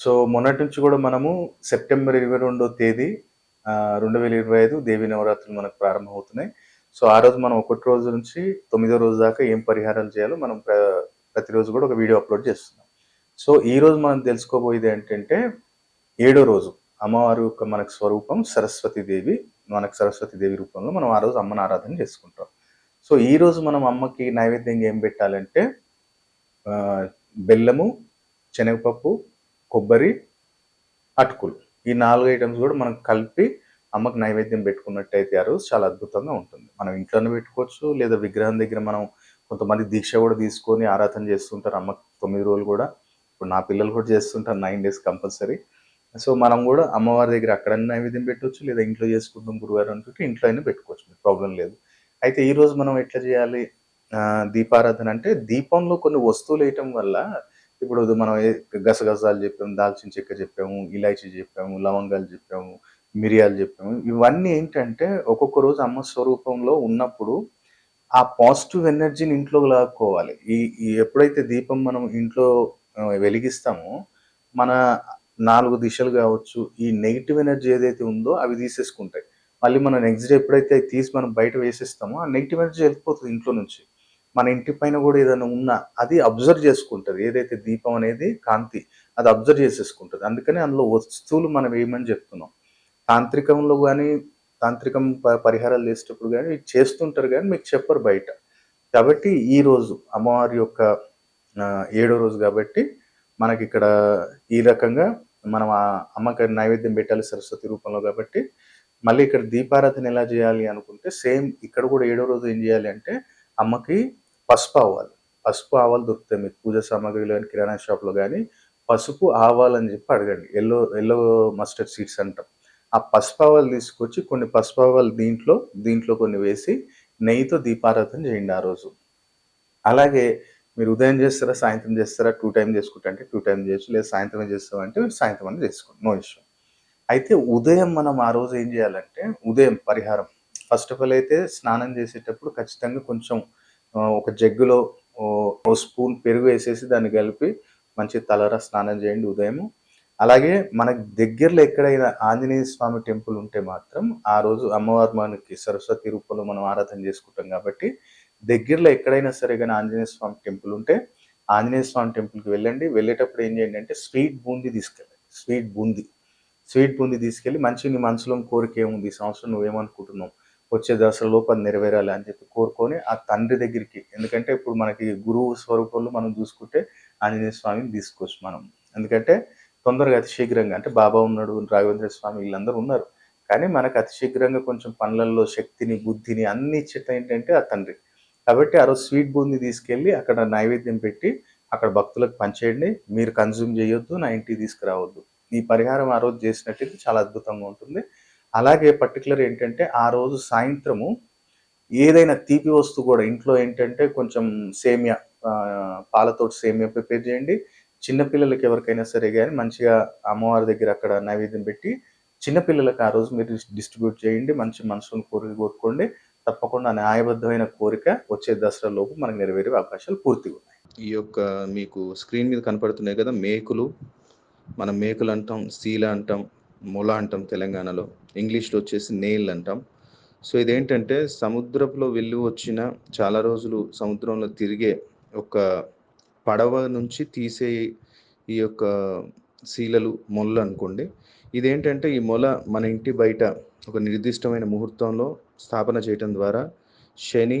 So మొన్నటి నుంచి కూడా మనము సెప్టెంబర్ ఇరవై రెండో తేదీ రెండు వేల ఇరవై ఐదు దేవి నవరాత్రులు మనకు ప్రారంభమవుతున్నాయి. సో ఆ రోజు మనం ఒకటి రోజు నుంచి తొమ్మిదో రోజు దాకా ఏం పరిహారాలు చేయాలో మనం ప్ర- ప్రతిరోజు కూడా ఒక వీడియో అప్లోడ్ చేస్తున్నాం. సో ఈ రోజు మనం తెలుసుకోబోయేది ఏంటంటే ఏడో రోజు అమ్మవారి యొక్క మనకు స్వరూపం సరస్వతి దేవి మనకు సరస్వతి దేవి రూపంలో మనం ఆ రోజు అమ్మను ఆరాధన చేసుకుంటాం. సో ఈ రోజు మనం అమ్మకి నైవేద్యంగా ఏం పెట్టాలంటే బెల్లము శనగపప్పు కొబ్బరి అటుకులు. ఈ నాలుగు ఐటమ్స్ కూడా మనం కలిపి అమ్మకు నైవేద్యం పెట్టుకున్నట్టయితే ఆ రోజు చాలా అద్భుతంగా ఉంటుంది. మనం ఇంట్లోనే పెట్టుకోవచ్చు లేదా విగ్రహం దగ్గర మనం కొంతమంది దీక్ష కూడా తీసుకొని ఆరాధన చేస్తుంటారు. అమ్మకు తొమ్మిది రోజులు కూడా ఇప్పుడు నా పిల్లలు కూడా చేస్తుంటారు. నైన్ డేస్ కంపల్సరీ సో మనం కూడా అమ్మవారి దగ్గర అక్కడ నైవేద్యం పెట్టవచ్చు లేదా ఇంట్లో చేసుకుంటాం గురువారం అనుకుంటే ఇంట్లో అయినా పెట్టుకోవచ్చు ప్రాబ్లం లేదు. అయితే ఈరోజు మనం ఎట్లా చేయాలి? దీపారాధన అంటే దీపంలో కొన్ని వస్తువులు వేయటం వల్ల ఇప్పుడు మనం గసగసాలు చెప్పాము దాల్చిన చెక్క చెప్పాము ఇలాచి చెప్పాము లవంగాలు చెప్పాము మిరియాలు చెప్పాము. ఇవన్నీ ఏంటంటే ఒక్కొక్క రోజు అమ్మ స్వరూపంలో ఉన్నప్పుడు ఆ పాజిటివ్ ఎనర్జీని ఇంట్లో లాక్కోవాలి. ఈ ఎప్పుడైతే దీపం మనం ఇంట్లో వెలిగిస్తామో మన నాలుగు దిశలు కావచ్చు ఈ నెగిటివ్ ఎనర్జీ ఏదైతే ఉందో అవి తీసేసుకుంటాయి. మళ్ళీ మనం నెక్స్ట్ డే ఎప్పుడైతే తీసి మనం బయట వేసేస్తామో ఆ నెగిటివ్ ఎనర్జీ వెళ్ళిపోతుంది ఇంట్లో నుంచి. మన ఇంటి పైన కూడా ఏదైనా ఉన్నా అది అబ్జర్వ్ చేసుకుంటుంది. ఏదైతే దీపం అనేది కాంతి అది అబ్జర్వ్ చేసేసుకుంటుంది. అందుకని అందులో వస్తువులు మనం ఏమని చెప్తున్నాం? తాంత్రికంలో కానీ తాంత్రికం ప- పరిహారాలు చేసేటప్పుడు కానీ చేస్తుంటారు కానీ మీకు చెప్పరు బయట. కాబట్టి ఈ రోజు అమ్మవారి యొక్క ఏడో రోజు కాబట్టి మనకి ఇక్కడ ఈ రకంగా మనం ఆ అమ్మకి నైవేద్యం పెట్టాలి సరస్వతి రూపంలో కాబట్టి మళ్ళీ ఇక్కడ దీపారాధన ఎలా చేయాలి అనుకుంటే సేమ్ ఇక్కడ కూడా ఏడో రోజు ఏం చేయాలి అంటే అమ్మకి పసుపు ఆవాలు. పసుపు ఆవాలు దొరుకుతాయి మీకు. పూజ సామాగ్రిలో కానీ కిరాణా షాప్లో కానీ పసుపు ఆవాలు అని చెప్పి అడగండి. ఎల్లో ఎల్లో మస్టర్డ్ సీడ్స్ అంటాం. ఆ పసుపు ఆవాలు తీసుకొచ్చి కొన్ని పసుపు ఆవాలు దీంట్లో దీంట్లో కొన్ని వేసి నెయ్యితో దీపారాధన చేయండి ఆ రోజు. అలాగే మీరు ఉదయం చేస్తారా సాయంత్రం చేస్తారా టూ టైం చేసుకుంటా అంటే టూ టైం చేయొచ్చు. లేదా సాయంత్రం చేస్తామంటే సాయంత్రం అని చేసుకోండి. No issue. అయితే ఉదయం మనం ఆ రోజు ఏం చేయాలంటే ఉదయం పరిహారం. ఫస్ట్ ఆఫ్ ఆల్ అయితే స్నానం చేసేటప్పుడు ఖచ్చితంగా కొంచెం ఒక జగ్గులో ఓ స్పూన్ పెరుగు వేసేసి దాన్ని కలిపి మంచి తలర స్నానం చేయండి ఉదయం. అలాగే మనకు దగ్గరలో ఎక్కడైనా ఆంజనేయ స్వామి టెంపుల్ ఉంటే మాత్రం ఆ రోజు అమ్మవారు మనకి సరస్వతి రూపంలో మనం ఆరాధన చేసుకుంటాం కాబట్టి దగ్గరలో ఎక్కడైనా సరే కానీ ఆంజనేయ స్వామి టెంపుల్ ఉంటే ఆంజనేయ స్వామి టెంపుల్కి వెళ్ళండి. వెళ్ళేటప్పుడు ఏం చేయండి అంటే స్వీట్ బూందీ తీసుకెళ్ళండి. స్వీట్ బూందీ. స్వీట్ బూందీ తీసుకెళ్ళి మంచి నీ మనసులో కోరిక ఏముంది? ఈ సంవత్సరం నువ్వేమనుకుంటున్నావు? వచ్చే దశలోపు అది నెరవేరాలి అని చెప్పి కోరుకొని ఆ తండ్రి దగ్గరికి ఎందుకంటే ఇప్పుడు మనకి గురువు స్వరూపంలో మనం చూసుకుంటే ఆంజనేయ స్వామిని తీసుకోవచ్చు మనం. ఎందుకంటే తొందరగా అతి శీఘ్రంగా అంటే బాబా ఉన్నాడు రాఘవేంద్ర స్వామి వీళ్ళందరూ ఉన్నారు. కానీ మనకు అతి శీఘ్రంగా కొంచెం పనులలో శక్తిని బుద్ధిని అన్ని ఇచ్చేట ఏంటంటే ఆ తండ్రి. కాబట్టి ఆ రోజు స్వీట్ బూంది తీసుకెళ్ళి అక్కడ నైవేద్యం పెట్టి అక్కడ భక్తులకు పంచేయండి. మీరు కన్జ్యూమ్ చేయొద్దు నా ఇంటికి తీసుకురావద్దు. ఈ పరిహారం ఆ రోజు చేసినట్టయితే చాలా అద్భుతంగా ఉంటుంది. అలాగే పర్టికులర్ ఏంటంటే ఆ రోజు సాయంత్రము ఏదైనా తీపి వస్తువు కూడా ఇంట్లో ఏంటంటే కొంచెం సేమియా పాలతో పాలతోటి సేమియా ప్రిపేర్ చేయండి. చిన్నపిల్లలకి ఎవరికైనా సరే కానీ మంచిగా అమ్మవారి దగ్గర అక్కడ నైవేద్యం పెట్టి చిన్నపిల్లలకు ఆ రోజు మీరు డిస్ట్రిబ్యూట్ చేయండి. మంచి మనసును కోరిక కోరుకోండి. తప్పకుండా న్యాయబద్ధమైన కోరిక వచ్చే దసరా లోపు మనకు నెరవేరే అవకాశాలు పూర్తిగా ఉన్నాయి. ఈ యొక్క మీకు స్క్రీన్ మీద కనపడుతున్నాయి కదా మేకులు. మనం మేకులు అంటాం సీల అంటాం. మొల అంటాం తెలంగాణలో. ఇంగ్లీష్లో వచ్చేసి నేల్ అంటాం. సో ఇదేంటంటే సముద్రంలో వెళ్ళి వచ్చిన చాలా రోజులు సముద్రంలో తిరిగే ఒక పడవ నుంచి తీసే ఈ యొక్క శీలలు మొల్ల అనుకోండి. ఇదేంటంటే ఈ మొల మన ఇంటి బయట ఒక నిర్దిష్టమైన ముహూర్తంలో స్థాపన చేయటం ద్వారా శని